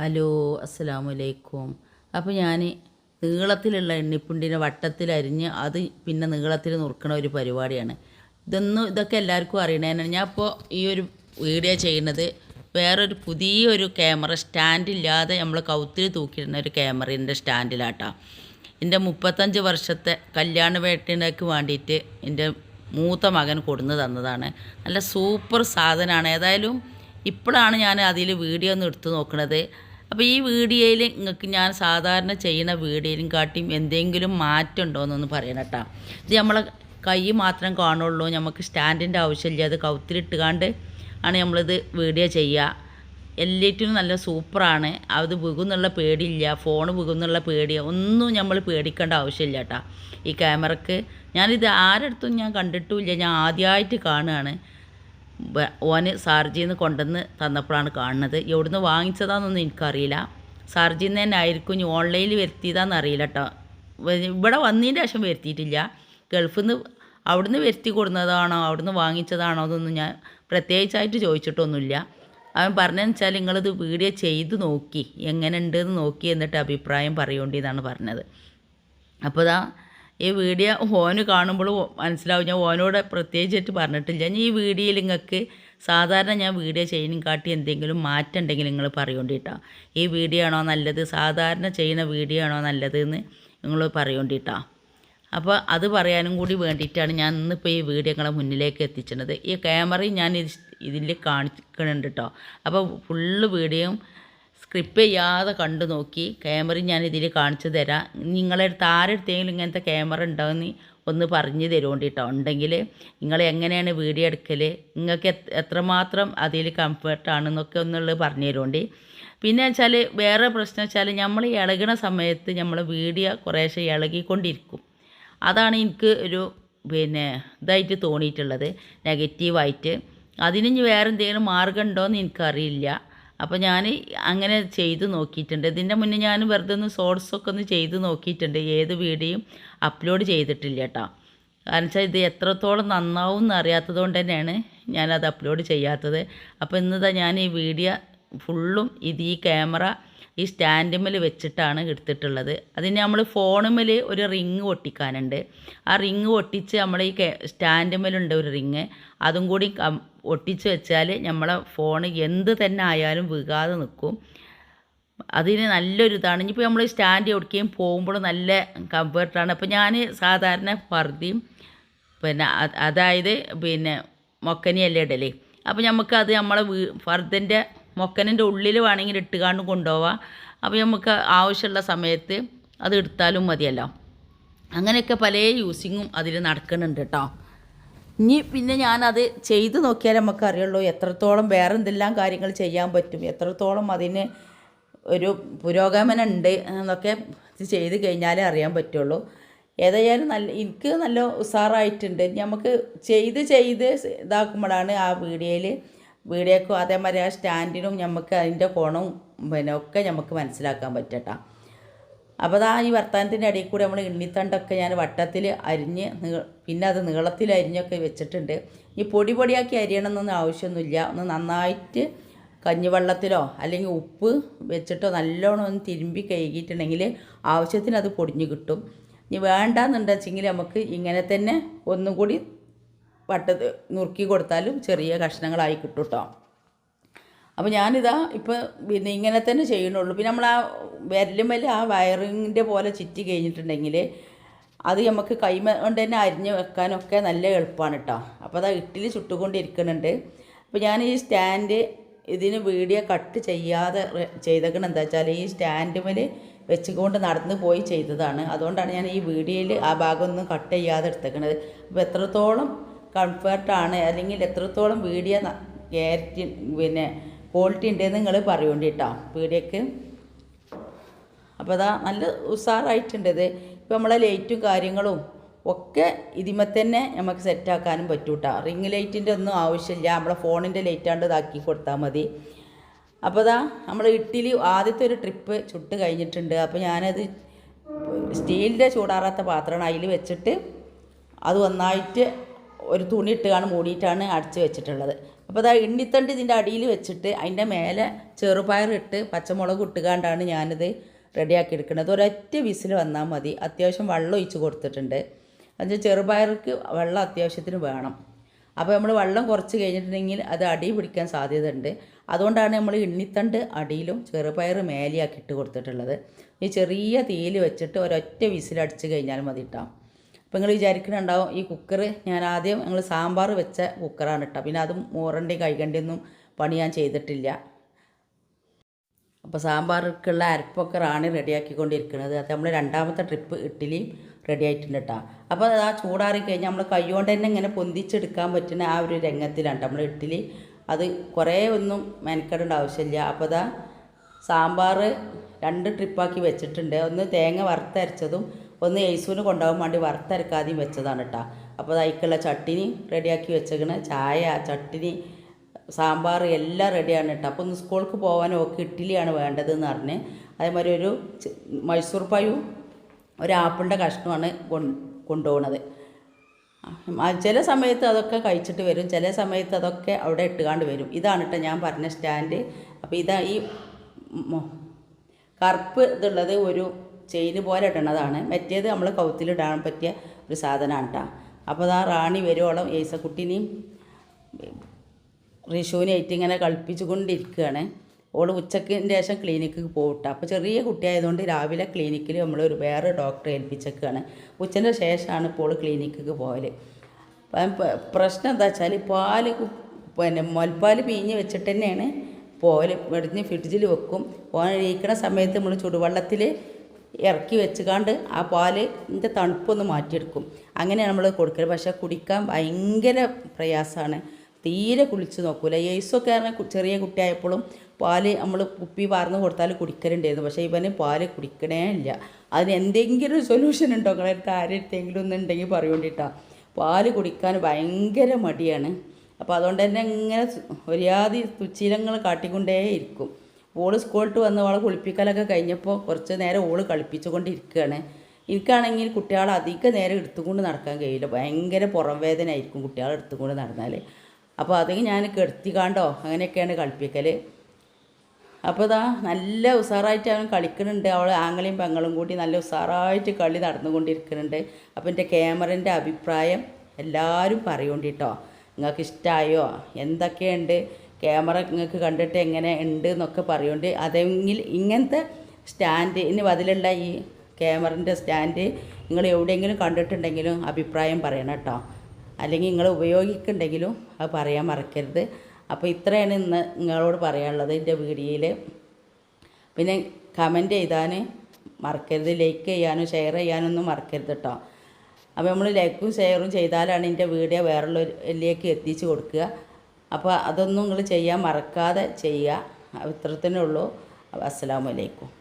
Hello അസ്സലാമലൈക്കും. അപ്പോൾ ഞാൻ നീളത്തിലുള്ള എണ്ണിപ്പുണ്ടിനെ വട്ടത്തിൽ അരിഞ്ഞ് അത് പിന്നെ നീളത്തിൽ നുറുക്കണ ഒരു പരിപാടിയാണ്. ഇതൊന്നും ഇതൊക്കെ എല്ലാവർക്കും അറിയണേനാണ് ഞാൻ ഇപ്പോൾ ഈ ഒരു വീഡിയോ ചെയ്യുന്നത് വേറൊരു പുതിയൊരു ക്യാമറ സ്റ്റാൻഡില്ലാതെ നമ്മൾ കൗത്തിൽ തൂക്കിയിടുന്ന ഒരു ക്യാമറേന്റെ സ്റ്റാൻഡിലാട്ടോ. എന്റെ മുപ്പത്തഞ്ച് വർഷത്തെ കല്യാണ വേട്ടിനേക്ക് വേണ്ടിയിട്ട് എന്റെ മൂത്ത മകൻ കൊടുന്ന് തന്നതാണ്. നല്ല സൂപ്പർ സാധനമാണ്. ഏതായാലും ഇപ്പോഴാണ് ഞാൻ അതിൽ വീഡിയോ ഒന്ന് എടുത്ത് നോക്കുന്നത് അപ്പോൾ ഈ വീഡിയോയിൽ നിങ്ങൾക്ക് ഞാൻ സാധാരണ ചെയ്യുന്ന വീഡിയോയിലും കാട്ടിയും എന്തെങ്കിലും മാറ്റം ഉണ്ടോ എന്നൊന്ന് പറയണം കേട്ടോ ഇത് നമ്മളെ കൈ മാത്രം കാണുള്ളൂ നമുക്ക് സ്റ്റാൻഡിന്റെ ആവശ്യമില്ല അത് കൗത്തിലിട്ടുകാണ്ട് ആണ് നമ്മളിത് വീഡിയോ ചെയ്യുക എല്ലാറ്റിനും നല്ല സൂപ്പറാണ് അത് വികുന്നുള്ള പേടിയില്ല ഫോൺ വികുന്നുള്ള പേടി ഒന്നും നമ്മൾ പേടിക്കേണ്ട ആവശ്യമില്ല കേട്ടോ ഈ ക്യാമറക്ക് ഞാനിത് ആരടുത്തും ഞാൻ കണ്ടിട്ടുമില്ല ഞാൻ ആദ്യമായിട്ട് കാണുകയാണ്. ഓന് സാർജിയിൽ നിന്ന് കൊണ്ടുവന്ന് തന്നപ്പോഴാണ് കാണുന്നത്. എവിടുന്ന് വാങ്ങിച്ചതാണെന്നൊന്നും എനിക്കറിയില്ല. സാർജിയിൽ നിന്ന് തന്നെ ആയിരിക്കും ഇനി ഓൺലൈനിൽ വരുത്തിയതാണെന്ന് അറിയില്ല കേട്ടോ ഇവിടെ വന്നതിന്റെ ശേഷം വരുത്തിയിട്ടില്ല. ഗൾഫിൽ നിന്ന് അവിടുന്ന് വരുത്തി കൊടുക്കുന്നതാണോ അവിടുന്ന് വാങ്ങിച്ചതാണോ അതൊന്നും ഞാൻ പ്രത്യേകിച്ചായിട്ട് ചോദിച്ചിട്ടൊന്നുമില്ല. അവൻ പറഞ്ഞതെന്ന് വെച്ചാൽ നിങ്ങളിത് വീഡിയോ ചെയ്ത് നോക്കി എങ്ങനെ ഉണ്ടെന്ന് നോക്കി എന്നിട്ട് അഭിപ്രായം പറയേണ്ടി എന്നാണ് പറഞ്ഞത്. അപ്പോൾ ഇതാ ഈ വീഡിയോ ഓന് കാണുമ്പോൾ മനസ്സിലാവും. ഞാൻ ഓനോട് പ്രത്യേകിച്ചിട്ട് പറഞ്ഞിട്ടില്ല. ഞാൻ ഈ വീഡിയോയിൽ നിങ്ങൾക്ക് സാധാരണ ഞാൻ വീഡിയോ ചെയ്യുന്ന കാട്ടി എന്തെങ്കിലും മാറ്റം ഉണ്ടെങ്കിൽ നിങ്ങൾ പറയോണ്ടിട്ടോ ഈ വീഡിയോ ആണോ നല്ലത്? സാധാരണ ചെയ്യുന്ന വീഡിയോ ആണോ നല്ലത് എന്ന് നിങ്ങൾ പറയോണ്ടിട്ടോ അപ്പോൾ അത് പറയാനും കൂടി വേണ്ടിയിട്ടാണ് ഞാൻ ഇന്നിപ്പോൾ ഈ വീഡിയോ നിങ്ങളെ മുന്നിലേക്ക് എത്തിച്ചത്. ഈ ക്യാമറയും ഞാൻ ഇതിൽ കാണിക്കുന്നുണ്ട് കേട്ടോ അപ്പോൾ ഫുള്ള് വീഡിയോയും സ്ക്രിപ്പ് ചെയ്യാതെ കണ്ടു നോക്കി. ക്യാമറ ഞാൻ ഇതിൽ കാണിച്ചു തരാം. നിങ്ങളെ അടുത്ത് ആരെടുത്തെങ്കിലും ഇങ്ങനത്തെ ക്യാമറ ഉണ്ടാവുമെന്ന് ഒന്ന് പറഞ്ഞു തരുകൊണ്ടിട്ടോ ഉണ്ടെങ്കിൽ നിങ്ങൾ എങ്ങനെയാണ് വീഡിയോ എടുക്കൽ നിങ്ങൾക്ക് എത്ര- എത്രമാത്രം അതിൽ കംഫർട്ടാണെന്നൊക്കെ ഒന്നുള്ളത് പറഞ്ഞു തരുകൊണ്ട് പിന്നെ വെച്ചാൽ വേറെ പ്രശ്നം വെച്ചാൽ നമ്മൾ ഇളകണ സമയത്ത് നമ്മൾ വീഡിയോ കുറേശ്ശെ ഇളകിക്കൊണ്ടിരിക്കും. അതാണ് എനിക്ക് ഒരു പിന്നെ ഇതായിട്ട് തോന്നിയിട്ടുള്ളത്. നെഗറ്റീവായിട്ട്. അതിന് വേറെ എന്തെങ്കിലും മാർഗം ഉണ്ടോയെന്ന് എനിക്കറിയില്ല. അപ്പോൾ ഞാൻ അങ്ങനെ ചെയ്ത് നോക്കിയിട്ടുണ്ട്. ഇതിന്റെ മുന്നേ ഞാൻ വെറുതെ ഒന്ന് ഷോർട്സൊക്കെ ഒന്ന് ചെയ്ത് നോക്കിയിട്ടുണ്ട്. ഏത് വീഡിയോയും അപ്ലോഡ് ചെയ്തിട്ടില്ല കേട്ടോ. കാരണം വെച്ചാൽ ഇത് എത്രത്തോളം നന്നാവും എന്ന് അറിയാത്തത് കൊണ്ട് തന്നെയാണ് ഞാനത് അപ്ലോഡ് ചെയ്യാത്തത്. അപ്പോൾ ഇന്നതാ ഞാൻ ഈ വീഡിയോ ഫുള്ളും ഇത് ഈ ക്യാമറ ഈ സ്റ്റാൻഡുമ്മൽ വെച്ചിട്ടാണ് എടുത്തിട്ടുള്ളത്. അതിന് നമ്മൾ ഫോണുമ്മൽ ഒരു റിങ് ഒട്ടിക്കാനുണ്ട് ആ റിങ് ഒട്ടിച്ച് നമ്മൾ ഈ സ്റ്റാൻഡുമ്മലുണ്ട് ഒരു റിങ്. അതും കൂടി ഒട്ടിച്ച് വെച്ചാൽ നമ്മളെ ഫോൺ എന്ത് തന്നെ ആയാലും വീകാതെ നിൽക്കും അതിന് നല്ലൊരു ഇതാണ്. ഇനിയിപ്പോൾ നമ്മൾ സ്റ്റാൻഡ് ഒടിക്കുകയും പോകുമ്പോൾ നല്ല കംഫർട്ടാണ്. അപ്പോൾ ഞാൻ സാധാരണ പർദ്ദയും പിന്നെ അതായത് പിന്നെ മൊക്കനിയല്ലേ ഇടലേ. അപ്പോൾ നമുക്ക് അത് നമ്മളെ വീ ഫർദന്റെ മൊക്കനിന്റെ ഉള്ളിൽ വേണമെങ്കിൽ ഇട്ടുകാണ്ട് കൊണ്ടുപോവാം. അപ്പോൾ നമുക്ക് ആവശ്യമുള്ള സമയത്ത് അത് എടുത്താലും മതിയല്ലോ. അങ്ങനെയൊക്കെ പല യൂസിങ്ങും അതിൽ നടക്കുന്നുണ്ട് കേട്ടോ. ഇനി പിന്നെ ഞാനത് ചെയ്ത് നോക്കിയാൽ നമുക്ക് അറിയുള്ളൂ എത്രത്തോളം വേറെ എന്തെല്ലാം കാര്യങ്ങൾ ചെയ്യാൻ പറ്റും എത്രത്തോളം അതിന് ഒരു പുരോഗമനം ഉണ്ട് എന്നൊക്കെ ചെയ്ത് കഴിഞ്ഞാലേ അറിയാൻ പറ്റുള്ളൂ. ഏതായാലും നല്ല എനിക്ക് നല്ല ഉഷാറായിട്ടുണ്ട് നമുക്ക് ചെയ്ത് ചെയ്ത് ഇതാക്കുമ്പോഴാണ് ആ വീഡിയോയിൽ വീഡിയോക്കും അതേമാതിരി ആ സ്റ്റാൻഡിനും നമുക്ക് അതിന്റെ കോണവും പിന്നെ ഒക്കെ നമുക്ക് മനസ്സിലാക്കാൻ പറ്റട്ടോ. അപ്പോൾ അതാ ഈ വർത്തമാനത്തിന്റെ ഇടയിൽ കൂടി നമ്മൾ എണ്ണിത്തണ്ടൊക്കെ ഞാൻ വട്ടത്തിൽ അരിഞ്ഞ് പിന്നെ അത് നീളത്തിൽ അരിഞ്ഞൊക്കെ വെച്ചിട്ടുണ്ട്. ഈ പൊടി പൊടിയാക്കി അരിയണമെന്നൊന്നും ആവശ്യമൊന്നുമില്ല. ഒന്ന് നന്നായിട്ട് കഞ്ഞിവെള്ളത്തിലോ അല്ലെങ്കിൽ ഉപ്പ് വെച്ചിട്ടോ നല്ലോണം ഒന്ന് തിരുമ്പി കഴുകിയിട്ടുണ്ടെങ്കിൽ ആവശ്യത്തിന് അത് പൊടിഞ്ഞ് കിട്ടും. ഇനി വേണ്ടാന്നുണ്ടെച്ചെങ്കിൽ നമുക്ക് ഇങ്ങനെ തന്നെ ഒന്നും കൂടി വട്ടത്ത് നുറുക്കി കൊടുത്താലും ചെറിയ കഷ്ണങ്ങളായി കിട്ടും കേട്ടോ അപ്പോൾ ഞാനിതാ ഇപ്പോൾ പിന്നെ ഇങ്ങനെ തന്നെ ചെയ്യണുള്ളൂ പിന്നെ നമ്മൾ ആ വിരലുമ്മൽ ആ വയറിങ്ങിന്റെ പോലെ ചുറ്റി കഴിഞ്ഞിട്ടുണ്ടെങ്കിൽ അത് നമുക്ക് കൈമ കൊണ്ട് തന്നെ അരിഞ്ഞ് വെക്കാനൊക്കെ നല്ല എളുപ്പമാണ് കേട്ടോ അപ്പോൾ അതാ ഇട്ടിൽ ചുട്ടുകൊണ്ടിരിക്കുന്നുണ്ട്. അപ്പോൾ ഞാൻ ഈ സ്റ്റാൻഡ് ഇതിന് വീഡിയോ കട്ട് ചെയ്യാതെ ചെയ്തേക്കണം എന്താ വെച്ചാൽ ഈ സ്റ്റാൻഡുമേൽ വെച്ചുകൊണ്ട് നടന്ന് പോയി ചെയ്തതാണ്. അതുകൊണ്ടാണ് ഞാൻ ഈ വീഡിയോയിൽ ആ ഭാഗമൊന്നും കട്ട് ചെയ്യാതെ എടുത്തേക്കണത്. അപ്പോൾ എത്രത്തോളം കംഫർട്ടാണ്. അല്ലെങ്കിൽ എത്രത്തോളം വീഡിയോ ക്യാരറ്റി പിന്നെ ക്വാളിറ്റി ഉണ്ടെന്ന് നിങ്ങൾ പറയുകൊണ്ടിട്ടോ വീഡിയോക്ക്. അപ്പോൾ അതാ നല്ല ഉഷാറായിട്ടുണ്ട് ഇത് ഇപ്പോൾ നമ്മളെ ലൈറ്റും കാര്യങ്ങളും ഒക്കെ ഇതിമേ തന്നെ നമുക്ക് സെറ്റാക്കാനും പറ്റും കേട്ടോ റിങ് ലൈറ്റിന്റെ ഒന്നും ആവശ്യമില്ല. നമ്മളെ ഫോണിന്റെ ലൈറ്റാണ്ട് ഇതാക്കി കൊടുത്താൽ മതി. അപ്പോൾ അതാ നമ്മൾ ഇഡ്ഡലി ആദ്യത്തെ ഒരു ട്രിപ്പ് ചുട്ട് കഴിഞ്ഞിട്ടുണ്ട്. അപ്പോൾ ഞാനത് സ്റ്റീലിന്റെ ചൂടാറാത്ത പാത്രമാണ്. അതിൽ വെച്ചിട്ട് അത് ഒന്നായിട്ട് ഒരു തുണി ഇട്ടുകാണ് മൂടിയിട്ടാണ് അടച്ച് വെച്ചിട്ടുള്ളത്. അപ്പോൾ അതാ എണ്ണിത്തണ്ട് ഇതിന്റെ അടിയിൽ വെച്ചിട്ട് അതിന്റെ മേലെ ചെറുപയർ ഇട്ട് പച്ചമുളക് ഇട്ടുകാണ്ടാണ് ഞാനിത് റെഡിയാക്കി എടുക്കുന്നത്. ഒരൊറ്റ വിസിൽ വന്നാൽ മതി. അത്യാവശ്യം വെള്ളം ഒഴിച്ച് കൊടുത്തിട്ടുണ്ട്. അത് ചെറുപയർക്ക് വെള്ളം അത്യാവശ്യത്തിന് വേണം. അപ്പോൾ നമ്മൾ വെള്ളം കുറച്ച് കഴിഞ്ഞിട്ടുണ്ടെങ്കിൽ അത് അടി പിടിക്കാൻ സാധ്യതയുണ്ട്. അതുകൊണ്ടാണ് നമ്മൾ എണ്ണിത്തണ്ട് അടിയിലും ചെറുപയർ മേലെയാക്കി ഇട്ട് കൊടുത്തിട്ടുള്ളത്. ഈ ചെറിയ തീയിൽ വെച്ചിട്ട് ഒരൊറ്റ വിസിലടിച്ച് കഴിഞ്ഞാൽ മതി കേട്ടോ അപ്പോൾ നിങ്ങൾ വിചാരിക്കുന്നുണ്ടാവും ഈ കുക്കർ ഞാൻ ആദ്യം ഞങ്ങൾ സാമ്പാർ വെച്ച കുക്കറാണ് കേട്ടോ പിന്നെ അതും മോറണ്ടി കൈകണ്ടിയൊന്നും പണി ഞാൻ ചെയ്തിട്ടില്ല. അപ്പോൾ സാമ്പാർക്കുള്ള അരപ്പൊക്കെ റാണി റെഡിയാക്കിക്കൊണ്ടിരിക്കുന്നത് അത് നമ്മൾ രണ്ടാമത്തെ ട്രിപ്പ് ഇഡ്ഡലിയും റെഡി ആയിട്ടുണ്ട് കേട്ടോ അപ്പോൾ അത് ആ ചൂടാറി കഴിഞ്ഞാൽ നമ്മൾ കൈകൊണ്ട് തന്നെ ഇങ്ങനെ പൊന്തിച്ചെടുക്കാൻ പറ്റുന്ന ആ ഒരു രംഗത്തിലാണ് നമ്മൾ ഇഡ്ഡലി അത് കുറേ ഒന്നും മെനക്കെടേണ്ട ആവശ്യമില്ല. അപ്പോൾ അതാ സാമ്പാർ രണ്ട് ട്രിപ്പാക്കി വെച്ചിട്ടുണ്ട്. ഒന്ന് തേങ്ങ വറുത്തരച്ചതും ഒന്ന് യേശുവിന് കൊണ്ടുപോകാൻ വേണ്ടി വറുത്തരക്കാതെയും വെച്ചതാണ് കേട്ടോ അപ്പോൾ അതിക്കുള്ള ചട്ടിനി റെഡിയാക്കി വെച്ചേക്കണ. ചായ ചട്ടിനി സാമ്പാർ എല്ലാം റെഡിയാണ് കേട്ടോ അപ്പോൾ ഒന്ന് സ്കൂൾക്ക് പോകാൻ ഒക്കെ ഇഡ്ഡലിയാണ് വേണ്ടതെന്ന് പറഞ്ഞ്. അതേമാതിരി ഒരു മൈസൂർ പായും ഒരു ആപ്പിളിന്റെ കഷ്ണമാണ് കൊണ്ടുപോകുന്നത് ചില സമയത്ത് അതൊക്കെ കഴിച്ചിട്ട് വരും. ചില സമയത്ത് അതൊക്കെ അവിടെ ഇട്ടുകാണ്ട് വരും. ഇതാണ് കേട്ടോ ഞാൻ പറഞ്ഞ സ്റ്റാൻഡ്. അപ്പോൾ ഇതാ ഈ കറുപ്പ് ഇതുള്ളത് ഒരു ചെയിന് പോലെ ഇടണതാണ്. മറ്റേത് നമ്മൾ കൗത്തിലിടാൻ പറ്റിയ ഒരു സാധനമാണ് കേട്ടോ അപ്പോൾ അതാ റാണി വരുവോളം ഏസക്കുട്ടിനെയും റിഷുവിനായിട്ട് ഇങ്ങനെ കളിപ്പിച്ചു കൊണ്ടിരിക്കുകയാണ് ഓൾ ഉച്ചക്കിന്റെ ശേഷം ക്ലിനിക്കിൽ പോകട്ടെ അപ്പോൾ ചെറിയ കുട്ടിയായതുകൊണ്ട് രാവിലെ ക്ലിനിക്കിൽ നമ്മൾ ഒരു വേറെ ഡോക്ടറെ ഏൽപ്പിച്ചേക്കാണ്. ഉച്ചന്റെ ശേഷമാണ് ഇപ്പോൾ ക്ലിനിക്കിൽ പോകൽ പ്രശ്നം എന്താ വെച്ചാൽ കു- പിന്നെ മുൽപ്പാൽ പീഞ്ഞ് വെച്ചിട്ട് തന്നെയാണ് പോൽ വെടിഞ്ഞ് ഫ്രിഡ്ജിൽ വെക്കും. ഓൻ ഇരിക്കണ സമയത്ത് നമ്മൾ ചുടുവെള്ളത്തിൽ ഇറക്കി വെച്ചുകാണ്ട് ആ പാലിന്റെ തണുപ്പൊന്ന് മാറ്റിയെടുക്കും. അങ്ങനെ നമ്മൾ കൊടുക്കൽ പക്ഷേ കുടിക്കാൻ ഭയങ്കര പ്രയാസമാണ്. തീരെ കുളിച്ച് നോക്കൂല. യേസൊക്കെ പറഞ്ഞാൽ ചെറിയ കുട്ടിയായപ്പോഴും പാൽ നമ്മൾ കുപ്പി വാർന്ന് കൊടുത്താൽ കുടിക്കലുണ്ടായിരുന്നു. പക്ഷേ ഇവന് പാൽ കുടിക്കണേ ഇല്ല. അതിന് എന്തെങ്കിലും ഒരു സൊല്യൂഷൻ ഉണ്ടോ? നിങ്ങളെ അടുത്ത് ആരെടുത്തെങ്കിലും ഒന്നുണ്ടെങ്കിൽ പറയേണ്ടിട്ടാ പാൽ കുടിക്കാൻ ഭയങ്കര മടിയാണ്. അപ്പോൾ അതുകൊണ്ട് തന്നെ ഇങ്ങനെ ഒരുയാതി തുച്ചീലങ്ങൾ കാട്ടിക്കൊണ്ടേ ഇരിക്കും. ഓൾ സ്കൂളിട്ട് വന്ന് ഓളെ കുളിപ്പിക്കലൊക്കെ കഴിഞ്ഞപ്പോൾ കുറച്ച് നേരം ഓൾ കളിപ്പിച്ചുകൊണ്ടിരിക്കുകയാണ്. എനിക്കാണെങ്കിൽ കുട്ടികളെ അധിക നേരം എടുത്തുകൊണ്ട് നടക്കാൻ കഴിയില്ല. ഭയങ്കര പുറം വേദന ആയിരിക്കും കുട്ടികളെ എടുത്തുകൊണ്ട് നടന്നാൽ അപ്പോൾ അത് ഞാൻ കെടുത്തിക്കാണ്ടോ അങ്ങനെയൊക്കെയാണ് കളിപ്പിക്കൽ അപ്പോൾ ഇതാ നല്ല ഉഷാറായിട്ട് അവൻ കളിക്കുന്നുണ്ട്. അവൾ ആങ്ങളെയും പെങ്ങളും കൂടി നല്ല ഉഷാറായിട്ട് കളി നടന്നുകൊണ്ടിരിക്കുന്നുണ്ട്. അപ്പോൾ എന്റെ ക്യാമറന്റെ അഭിപ്രായം എല്ലാവരും പറയുകൊണ്ടിട്ടോ നിങ്ങൾക്ക് ഇഷ്ടമായോ എന്തൊക്കെയുണ്ട്? ക്യാമറ നിങ്ങൾക്ക് കണ്ടിട്ട് എങ്ങനെ ഉണ്ട് എന്നൊക്കെ പറയുന്നുണ്ട് അതെങ്കിൽ ഇങ്ങനത്തെ സ്റ്റാൻഡ് ഇനി അതിലുള്ള ഈ ക്യാമറന്റെ സ്റ്റാൻഡ് നിങ്ങൾ എവിടെയെങ്കിലും കണ്ടിട്ടുണ്ടെങ്കിലും അഭിപ്രായം പറയണം കേട്ടോ. അല്ലെങ്കിൽ നിങ്ങൾ ഉപയോഗിക്കുന്നുണ്ടെങ്കിലും അത് പറയാൻ മറക്കരുത്. അപ്പോൾ ഇത്രയാണ് ഇന്ന് നിങ്ങളോട് പറയാനുള്ളത് എന്റെ വീഡിയോയിൽ. പിന്നെ കമന്റ് ചെയ്താൽ മറക്കരുത്. ലൈക്ക് ചെയ്യാനും ഷെയർ ചെയ്യാനൊന്നും മറക്കരുത് കേട്ടോ. അപ്പോൾ നമ്മൾ ലൈക്കും ഷെയറും ചെയ്താലാണ് എന്റെ വീഡിയോ വേറുള്ളവരിലേക്ക് എത്തിച്ചു കൊടുക്കുക. അപ്പോൾ അതൊന്നും നിങ്ങൾ ചെയ്യാൻ മറക്കാതെ ചെയ്യുക. ഇത്രത്തന്നെ ഉള്ളൂ. അസ്സലാമു അലൈക്കും.